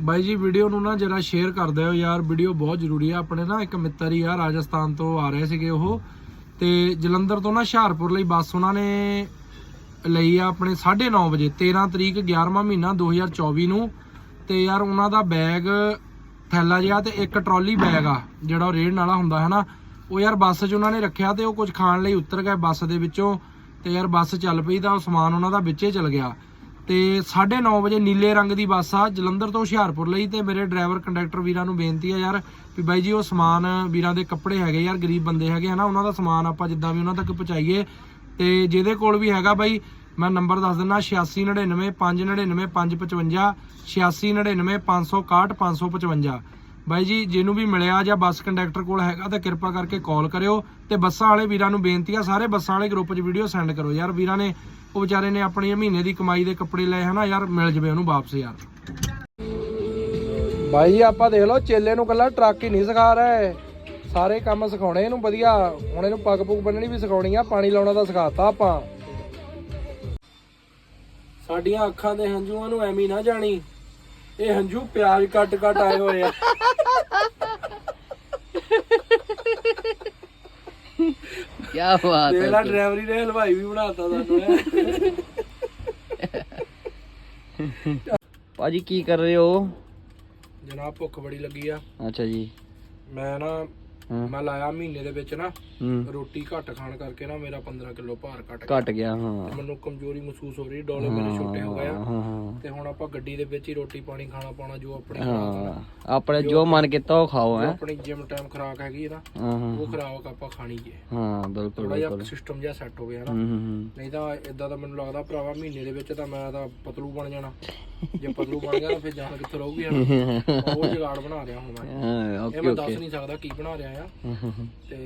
ਬਾਈ ਜੀ, ਵੀਡੀਓ ਨੂੰ ਨਾ ਜਰਾ ਸ਼ੇਅਰ ਕਰ ਦਿਓ ਯਾਰ, ਵੀਡੀਓ ਬਹੁਤ ਜ਼ਰੂਰੀ ਆ। ਆਪਣੇ ਨਾ ਇੱਕ ਮਿੱਤਰ ਹੀ ਆ, ਰਾਜਸਥਾਨ ਤੋਂ ਆ ਰਹੇ ਸੀਗੇ ਉਹ। ਤੇ ਜਲੰਧਰ ਤੋਂ ਨਾ ਹੁਸ਼ਿਆਰਪੁਰ ਲਈ ਬੱਸ ਉਹਨਾਂ ਨੇ ਲਈ ਆ ਆਪਣੇ 9:30 ਵਜੇ 13 ਤਰੀਕ 11ਵਾਂ ਮਹੀਨਾ 2024 ਨੂੰ। ਤੇ ਯਾਰ, ਉਹਨਾਂ ਦਾ ਬੈਗ ਥੈਲਾ ਜਿਹਾ ਤੇ ਇੱਕ ਟਰਾਲੀ ਬੈਗ ਆ, ਜਿਹੜਾ ਉਹ ਰੇੜਨ ਵਾਲਾ ਹੁੰਦਾ ਹੈ ਨਾ। ਉਹ ਯਾਰ ਬੱਸ 'ਚ ਉਹਨਾਂ ਨੇ ਰੱਖਿਆ ਤੇ ਉਹ ਕੁਝ ਖਾਣ ਲਈ ਉਤਰ ਗਏ ਬੱਸ ਦੇ ਵਿੱਚੋਂ। ਤੇ ਯਾਰ ਬੱਸ ਚੱਲ ਪਈ ਤਾਂ ਉਹ ਸਮਾਨ ਉਹਨਾਂ ਦਾ ਵਿੱਚੇ ਚਲ ਗਿਆ। ਤੇ 9:30 ਵਜੇ ਨੀਲੇ ਰੰਗ ਦੀ ਬੱਸ ਆ, ਜਲੰਧਰ ਤੋਂ ਹੁਸ਼ਿਆਰਪੁਰ ਲਈ ਤੇ ਮੇਰੇ ਡਰਾਈਵਰ ਕੰਡਕਟਰ ਵੀਰਾਂ ਨੂੰ ਬੇਨਤੀ ਆ ਯਾਰ ਵੀ ਬਾਈ ਜੀ, ਉਹ ਸਮਾਨ ਵੀਰਾਂ ਦੇ ਕੱਪੜੇ ਹੈਗੇ ਯਾਰ, ਗਰੀਬ ਬੰਦੇ ਹੈਗੇ, ਹਨਾ, ਉਹਨਾਂ ਦਾ ਸਮਾਨ ਆਪਾਂ ਜਿੱਦਾਂ ਵੀ ਉਹਨਾਂ ਤੱਕ ਪਹੁੰਚਾਈਏ। ਤੇ ਜਿਹਦੇ ਕੋਲ ਵੀ ਹੈਗਾ ਬਾਈ, ਮੈਂ ਨੰਬਰ ਦੱਸ ਦਿੰਦਾ 8699 599 555 8699 561 555 ਬਾਈ ਜੀ, ਜਿਹਨੂੰ ਵੀ ਮਿਲਿਆ ਜਾਂ ਬੱਸ ਕੰਡਕਟਰ ਕੋਲ ਹੈਗਾ ਤਾਂ ਕਿਰਪਾ ਕਰਕੇ ਕਾਲ ਕਰਿਓ ਤੇ ਬੱਸਾਂ ਵਾਲੇ ਵੀਰਾਂ ਨੂੰ ਬੇਨਤੀ ਆ, ਸਾਰੇ ਬੱਸਾਂ ਵਾਲੇ ਗਰੁੱਪ 'ਚ ਵੀਡੀਓ ਸੈਂਡ ਕਰੋ ਯਾਰ ਵੀਰਾਂ ਨੇ ਉਹ ਵਿਚਾਰੇ ਨੇ ਆਪਣੀ ਮਹੀਨੇ ਦੀ ਕਮਾਈ ਦੇ ਕੱਪੜੇ ਲਏ ਹਨਾ ਯਾਰ, ਮਿਲ ਜਵੇ ਉਹਨੂੰ ਵਾਪਸ ਯਾਰ। ਬਾਈ, ਆਪਾਂ ਦੇਖ ਲਓ, ਚੇਲੇ ਨੂੰ ਕੱਲਾ ਟਰੱਕ ਹੀ ਨਹੀਂ ਸਿਖਾ ਰਹੇ। ਸਾਰੇ ਕੰਮ ਸਿਖਾਉਣੇ ਇਹਨੂੰ, ਵਧੀਆ। ਹੁਣ ਇਹਨੂੰ ਪੱਗ ਪੁੱਗ ਬੰਨਣੀ ਵੀ ਸਿਖਾਉਣੀ ਆ, ਪਾਣੀ ਲਾਉਣਾ ਤਾਂ ਸਿਖਾਤਾ ਆਪਾਂ। ਸਾਡੀਆਂ ਅੱਖਾਂ ਦੇ ਹੰਝੂਆਂ ਨੂੰ ਐਵੇਂ ਨਾ ਜਾਣੀ। ਇਹ ਹੰਝੂ ਪਿਆਜ਼ ਕੱਟ ਕੱਟ ਆਏ ਹੋਏ ਆ। ਕੀ ਬਾਤ ਹੈ ਲੈ ਡਰਾਈਵਰੀ ਨੇ ਹਲਵਾਈ ਵੀ ਬਣਾਤਾ ਸਾਨੂੰ। ਭਾਜੀ ਕੀ ਕਰ ਰਹੇ ਹੋ? ਜਨਾਬ ਭੁੱਖ ਬੜੀ ਲੱਗੀ ਆ। ਅੱਛਾ ਜੀ। ਮੈਂ ਨਾ ਮੈਂ ਲਾਇਆ ਮਹੀਨੇ ਦੇ ਵਿੱਚ ਨਾ ਰੋਟੀ ਘੱਟ ਖਾਣ ਕਰਕੇ ਨਾ ਮੇਰਾ 15 ਕਿਲੋ ਭਾਰ ਘਟ ਗਿਆ। ਘਟ ਗਿਆ ਹਾਂ। ਮੈਨੂੰ ਕਮਜ਼ੋਰੀ ਮਹਿਸੂਸ ਹੋ ਰਹੀ ਡੋਲੇ ਮੇਰੇ ਛੋਟੇ ਹੋ ਗਏ ਆ। ਹੁਣ ਆਪਾਂ ਗੱਡੀ ਦੇ ਵਿੱਚ ਹੀ ਰੋਟੀ ਪਾਣੀ ਖਾਣਾ ਪਾਉਣਾ ਜੋ ਆਪਣੀ ਨਾ, ਹਾਂ ਆਪਣੇ ਜੋ ਮਨ ਕੀਤਾ ਉਹ ਖਾਓ ਹੈ। ਆਪਣੀ ਜਿਮ ਟਾਈਮ ਖੁਰਾਕ ਹੈਗੀ ਹੈ ਨਾ ਹਾਂ ਹਾਂ। ਉਹ ਖੁਰਾਕ ਆਪਾਂ ਖਾਣੀ ਜੇ ਹਾਂ ਬਿਲਕੁਲ ਥੋੜਾ ਜਿਹਾ ਸਿਸਟਮ ਜਿਹਾ ਸੈੱਟ ਹੂੰ ਹੂੰ ਹੂੰ। ਨਹੀਂ ਤਾਂ ਇਦਾਂ ਤਾਂ ਮੈਨੂੰ ਲੱਗਦਾ ਭਰਾਵਾ ਮਹੀਨੇ ਦੇ ਵਿੱਚ ਤਾਂ ਮੈਂ ਤਾਂ ਪਤਲੂ ਬਣ ਜਾਣਾ। ਜੇ ਪਤਲੂ ਬਣ ਗਿਆ ਤਾਂ ਫਿਰ ਜਾਨ ਕਿੱਥੇ ਰਹੂਗੀ ਉਹ ਜਗਾੜ ਬਣਾ ਰਿਹਾ ਹੁਣ ਮੈਂ। ਹਾਂ ਇਹ ਓਕੇ ਮੈਂ ਦੱਸ ਓਕੇ। ਨਹੀਂ ਸਕਦਾ ਕੀ ਬਣਾ ਰਿਹਾ ਆ। ਤੇ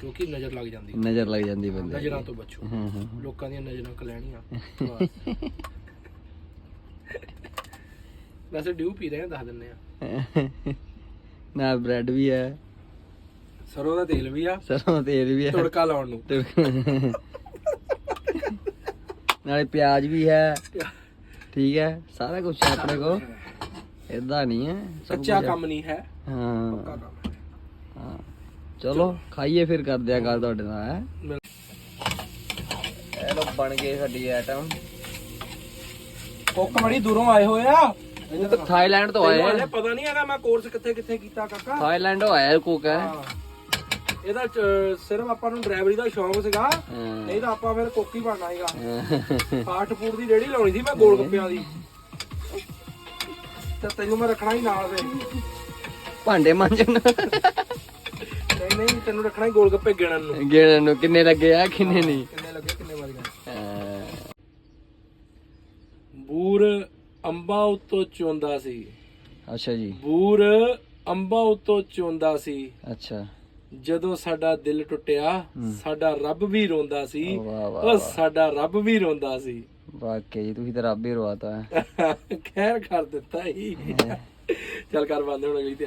ਕਿਉਂਕਿ ਨਜ਼ਰ ਲੱਗ ਜਾਂਦੀ। ਨਜ਼ਰ ਲੱਗ ਜਾਂਦੀ ਬੰਦੇ ਨਜ਼ਰਾਂ ਤੋਂ ਬਚੋ। ਹੂੰ ਹੂੰ ਲੋਕਾਂ ਦੀਆਂ ਨਜ਼ਰਾਂ ਕਲੈਣੀਆਂ। ਵੈਸੇ ਡਿਊ ਪੀ ਰਹੇ ਆ ਦੱਸ ਦਿੰਨੇ ਆ। ਨਾਲ ਬ੍ਰੈਡ ਵੀ ਹੈ। ਸਰੋਂ ਦਾ ਤੇਲ ਵੀ ਆ। ਸਰੋਂ ਦਾ ਤੇਲ ਵੀ ਹੈ। ਤੜਕਾ ਲਾਉਣ ਨੂੰ। ਨਾਲੇ ਪਿਆਜ਼ ਵੀ ਹੈ। ਠੀਕ ਹੈ। ਸਾਰਾ ਕੁਝ ਹੈ ਆਪਣੇ ਕੋਲ। ਇਦਾਂ ਨਹੀਂ ਹੈ। ਕੱਚਾ। ਕੰਮ ਨਹੀਂ ਹੈ। ਹਾਂ। ਪੱਕਾ ਕੰਮ ਹੈ। ਹਾਂ। ਚਲੋ ਖਾਈਏ ਫਿਰ ਕਰਦੇ ਆ ਗੱਲ ਤੁਹਾਡੇ ਨਾਲ ਹੈ। ਇਹ ਲੋ ਬਣ ਗਏ ਸਾਡੀ ਆਈਟਮ ਕੁੱਕ ਬੜੀ ਦੂਰੋਂ ਆਏ ਹੋਏ ਆ। ਇਹ ਤਾਂ ਥਾਈਲੈਂਡ ਤੋਂ ਆਏ ਆ। ਪਤਾ ਨਹੀਂ ਹੈਗਾ ਮੈਂ ਕੋਰਸ ਕਿੱਥੇ ਕਿੱਥੇ ਕੀਤਾ ਕਾਕਾ। ਥਾਈਲੈਂਡ ਤੋਂ ਆਇਆ ਕੁੱਕ ਹੈ ਹਾਂ। ਇਹਦਾ ਚ- ਸਿਰਫ ਆਪਾਂ ਨੂੰ ਡਰਾਈਵਰੀ ਦਾ ਸ਼ੌਂਕ ਸੀਗਾ। ਹਾਂ। ਨਹੀਂ ਤਾਂ ਆਪਾਂ ਫਿਰ ਕੁੱਕ ਬਣਨਾ ਸੀਗਾ। ਫਾਸਟ ਫੂਡ ਦੀ ਰੇੜੀ ਲਾਉਣੀ ਸੀ ਮੈਂ ਗੋਲ ਗੱਪਿਆਂ ਦੀ। ਤੇ ਤੈਨੂੰ ਮੈਂ ਰੱਖਣਾ ਹੀ ਨਾਲ ਦੇ ਭਾਂਡੇ ਮਾਂਜਣ। ਨਹੀਂ ਨਹੀਂ ਤੈਨੂੰ ਰੱਖਣਾ ਹੀ ਗੋਲ ਗੱਪੇ ਗਿਣਨ ਨੂੰ। ਗੇਣ ਨੂੰ ਕਿੰਨੇ ਲੱਗੇ ਆ ਕਿੰਨੇ ਨਹੀਂ? ਕਿੰਨੇ ਲੱਗੇ ਕਿੰਨੇ ਵਾਰੀਆਂ ਹਾਂ। ਬੂਰ ਅੰਬਾਂ ਉੱਤੋਂ ਚੋਂਦਾ ਸੀ। ਅੱਛਾ ਜੀ। ਬੂਰ ਅੰਬਾਂ ਉੱਤੋਂ ਚੋਂਦਾ ਸੀ। ਅੱਛਾ। ਜਦੋਂ ਸਾਡਾ ਦਿਲ ਟੁੱਟਿਆ ਸਾਡਾ ਰੱਬ ਵੀ ਰੋਂਦਾ ਸੀ। ਵਾਹ ਵਾਹ ਉਹ ਸਾਡਾ ਰੱਬ ਵੀ ਰੋਂਦਾ ਸੀ। ਵਾਕਈ ਤੁਸੀਂ ਤਾਂ ਰੱਬ ਹੀ ਰਵਾਤਾ ਹੈ। ਖੈਰ ਕਰ ਦਿੱਤਾ ਹੀ। ਚੱਲ ਕਰ ਬੰਦ ਹੋਣਾ ਗਈ ਤੇ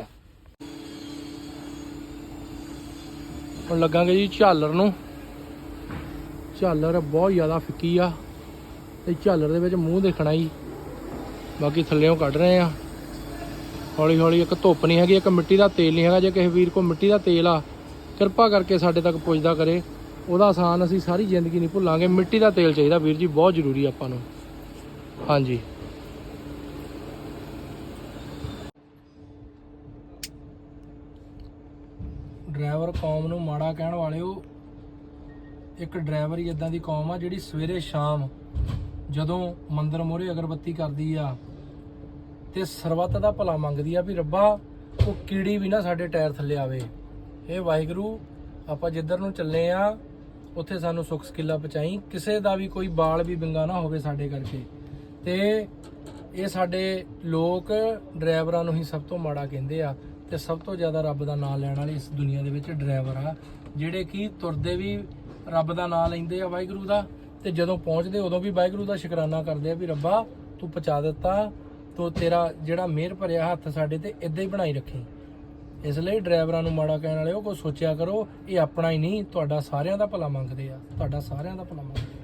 ਹੁਣ ਲੱਗਾਂਗੇ ਜੀ ਝਾਲਰ ਨੂੰ। ਝਾਲਰ ਬਹੁਤ ਜ਼ਿਆਦਾ ਫਿੱਕੀ ਆ। ਤੇ ਝਾਲਰ ਦੇ ਵਿੱਚ ਮੂੰਹ ਦੇਖਣਾ ਜੀ। ਬਾਕੀ ਥੱਲੇੋਂ ਕੱਢ ਰਹੇ ਆ। ਹੌਲੀ ਹੌਲੀ ਇੱਕ ਧੁੱਪ ਨਹੀਂ ਹੈਗੀ, ਇੱਕ ਮਿੱਟੀ ਦਾ ਤੇਲ ਨਹੀਂ ਹੈਗਾ। ਜੇ ਕਿਸੇ ਵੀਰ ਕੋਲ ਮਿੱਟੀ ਦਾ ਤੇਲ ਆ, ਕਿਰਪਾ ਕਰਕੇ ਸਾਡੇ ਤੱਕ ਪੁੱਜਦਾ ਕਰੇ। ਉਹਦਾ ਆਸਾਨ ਅਸੀਂ ਸਾਰੀ ਜ਼ਿੰਦਗੀ ਨਹੀਂ ਭੁੱਲਾਂਗੇ। ਮਿੱਟੀ ਦਾ ਤੇਲ ਚਾਹੀਦਾ ਵੀਰ ਜੀ, ਬਹੁਤ ਜ਼ਰੂਰੀ ਆਪਾਂ ਨੂੰ। ਹਾਂਜੀ। ਡਰਾਈਵਰ ਕੌਮ ਨੂੰ ਮਾੜਾ ਕਹਿਣ ਵਾਲਿਓ, ਇੱਕ ਡਰਾਈਵਰ ਹੀ ਇਦਾਂ ਦੀ ਕੌਮ ਆ ਜਿਹੜੀ ਸਵੇਰੇ ਸ਼ਾਮ ਜਦੋਂ ਮੰਦਰ ਮੋਰੇ ਅਗਰਬੱਤੀ ਕਰਦੀ ਆ ਤੇ ਸਰਬੱਤ ਦਾ ਭਲਾ ਮੰਗਦੀ ਆ ਵੀ ਰੱਬਾ, ਉਹ ਕੀੜੀ ਵੀ ਨਾ ਸਾਡੇ ਟਾਇਰ ਥੱਲੇ ਆਵੇ। ਇਹ ਵਾਹਿਗੁਰੂ, ਆਪਾਂ ਜਿੱਧਰ ਨੂੰ ਚੱਲੇ ਆ, ਉੱਥੇ ਸਾਨੂੰ ਸੁੱਖ ਸਕਿੱਲਾ ਪਹੁੰਚਾਈ। ਕਿਸੇ ਦਾ ਵੀ ਕੋਈ ਬਾਲ ਵੀ ਬਿੰਗਾ ਨਾ ਹੋਵੇ ਸਾਡੇ ਕਰਕੇ। ਤੇ ਇਹ ਸਾਡੇ ਲੋਕ ਡਰਾਈਵਰਾਂ ਨੂੰ ਹੀ ਸਭ ਤੋਂ ਮਾੜਾ ਕਹਿੰਦੇ ਆ ਤੇ ਸਭ ਤੋਂ ਜ਼ਿਆਦਾ ਰੱਬ ਦਾ ਨਾਮ ਲੈਣ ਵਾਲੇ ਇਸ ਦੁਨੀਆ ਦੇ ਵਿੱਚ ਡਰਾਈਵਰ ਆ, ਜਿਹੜੇ ਕਿ ਤੁਰਦੇ ਵੀ ਰੱਬ ਦਾ ਨਾਮ ਲੈਂਦੇ ਆ ਵਾਹਿਗੁਰੂ ਦਾ। ਤੇ ਜਦੋਂ ਪਹੁੰਚਦੇ ਉਦੋਂ ਵੀ ਵਾਹਿਗੁਰੂ ਦਾ ਸ਼ੁਕਰਾਨਾ ਕਰਦੇ ਆ ਵੀ ਰੱਬਾ ਤੂੰ ਪਹੁੰਚਾ ਦਿੱਤਾ, ਤੋ ਤੇਰਾ ਜਿਹੜਾ ਮਿਹਰ ਭਰਿਆ ਹੱਥ ਸਾਡੇ ਤੇ ਇਦਾਂ ਹੀ ਬਣਾਈ ਰੱਖੀ। ਇਸ ਲਈ ਡਰਾਈਵਰਾਂ ਨੂੰ ਮਾੜਾ ਕਹਿਣ ਵਾਲਿਓ, ਕੋਈ ਸੋਚਿਆ ਕਰੋ, ਇਹ ਆਪਣਾ ਹੀ ਨਹੀਂ, ਤੁਹਾਡਾ ਸਾਰਿਆਂ ਦਾ ਭਲਾ ਮੰਗਦੇ ਆ। ਤੁਹਾਡਾ ਸਾਰਿਆਂ ਦਾ ਭਲਾ ਮੰਗਦੇ